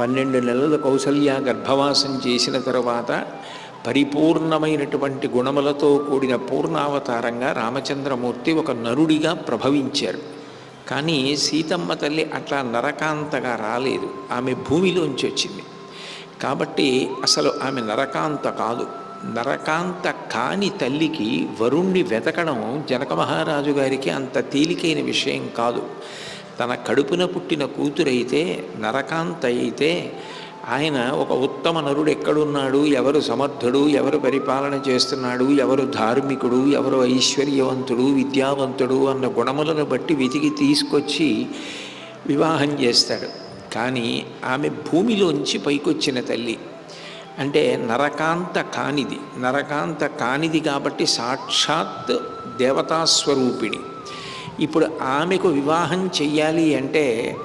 పన్నెండు నెలల కౌసల్య గర్భవాసం చేసిన తరువాత పరిపూర్ణమైనటువంటి గుణములతో కూడిన పూర్ణావతారంగా రామచంద్రమూర్తి ఒక నరుడిగా ప్రభవించారు. కానీ సీతమ్మ తల్లి అట్లా నరకాంతగా రాలేదు. ఆమె భూమిలోంచి వచ్చింది. కాబట్టి అసలు ఆమె నరకాంత కాదు. నరకాంత కాని తల్లికి వరుణ్ణి వెతకడం జనక మహారాజు గారికి అంత తేలికైన విషయం కాదు. తన కడుపున పుట్టిన కూతురైతే నరకాంత అయితే ఆయన ఒక ఉత్తమ నరుడు ఎక్కడున్నాడు? ఎవరు సమర్థుడు? ఎవరు పరిపాలన చేస్తున్నాడు? ఎవరు ధార్మికుడు? ఎవరు ఐశ్వర్యవంతుడు? విద్యావంతుడు? అన్న గుణములను బట్టి వెతికి తీసుకొచ్చి వివాహం చేస్తాడు. కానీ ఆమె భూమిలోంచి పైకొచ్చిన తల్లి. అంటే నరకాంత కానిది. నరకాంత కానిది కాబట్టి సాక్షాత్ దేవతాస్వరూపిణి. ఇప్పుడు ఆమెకు వివాహం చెయ్యాలి అంటే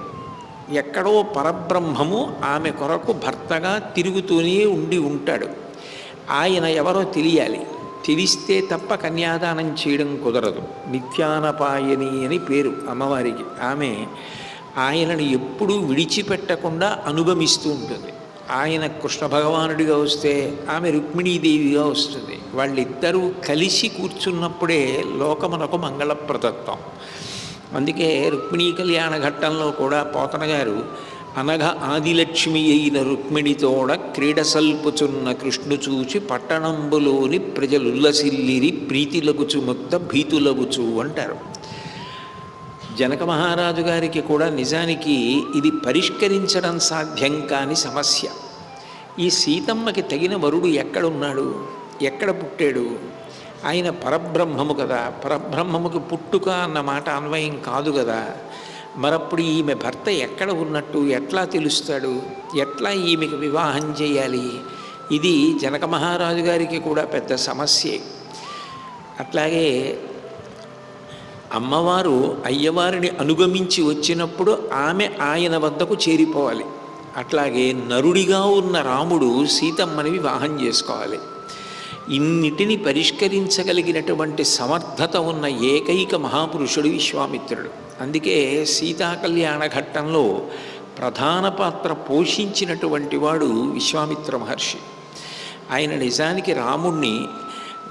ఎక్కడో పరబ్రహ్మము ఆమె కొరకు భర్తగా తిరుగుతూనే ఉండి ఉంటాడు. ఆయన ఎవరో తెలియాలి. తెలిస్తే తప్ప కన్యాదానం చేయడం కుదరదు. నిత్యానపాయని అని పేరు అమ్మవారికి. ఆమె ఆయనను ఎప్పుడూ విడిచిపెట్టకుండా అనుగమిస్తూ ఉంటుంది. ఆయన కృష్ణ భగవానుడిగా వస్తే ఆమె రుక్మిణీదేవిగా వస్తుంది. వాళ్ళిద్దరూ కలిసి కూర్చున్నప్పుడే లోకమునకు మంగళప్రదత్వం. అందుకే రుక్మిణీ కళ్యాణ ఘట్టంలో కూడా పోతన గారు అనఘ ఆదిలక్ష్మి అయిన రుక్మిణితోడ క్రీడ సల్పుచున్న కృష్ణు చూచి పట్టణంబులోని ప్రజలుల్లసిల్లిరి ప్రీతిలగుచు ముక్త భీతులగుచు అంటారు. జనక మహారాజు గారికి కూడా నిజానికి ఇది పరిష్కరించడం సాధ్యం కాని సమస్య. ఈ సీతమ్మకి తగిన వరుడు ఎక్కడున్నాడు? ఎక్కడ పుట్టాడు? ఆయన పరబ్రహ్మము కదా. పరబ్రహ్మముకు పుట్టుక అన్న మాట అన్వయం కాదు కదా. మరప్పుడు ఈమె భర్త ఎక్కడ ఉన్నట్టు ఎట్లా తెలుస్తాడు? ఎట్లా ఈమెకు వివాహం చేయాలి? ఇది జనక మహారాజు గారికి కూడా పెద్ద సమస్యే. అట్లాగే అమ్మవారు అయ్యవారిని అనుగమించి వచ్చినప్పుడు ఆమె ఆయన వద్దకు చేరిపోవాలి. అట్లాగే నరుడిగా ఉన్న రాముడు సీతమ్మని వివాహం చేసుకోవాలి. ఇన్నిటిని పరిష్కరించగలిగినటువంటి సమర్థత ఉన్న ఏకైక మహాపురుషుడు విశ్వామిత్రుడు. అందుకే సీతాకళ్యాణ ఘట్టంలో ప్రధాన పాత్ర పోషించినటువంటి వాడు విశ్వామిత్ర మహర్షి. ఆయన నిజానికి రాముణ్ణి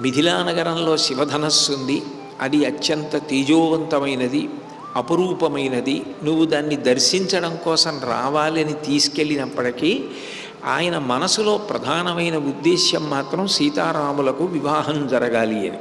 మిథిలానగరంలో శివధనస్సు ఉంది. అది అత్యంత తేజోవంతమైనది అపురూపమైనది. నువ్వు దాన్ని దర్శించడం కోసం రావాలని తీసుకెళ్ళినప్పటికీ ఆయన మనసులో ప్రధానమైన ఉద్దేశ్యం మాత్రం సీతారాములకు వివాహం జరగాలి అని.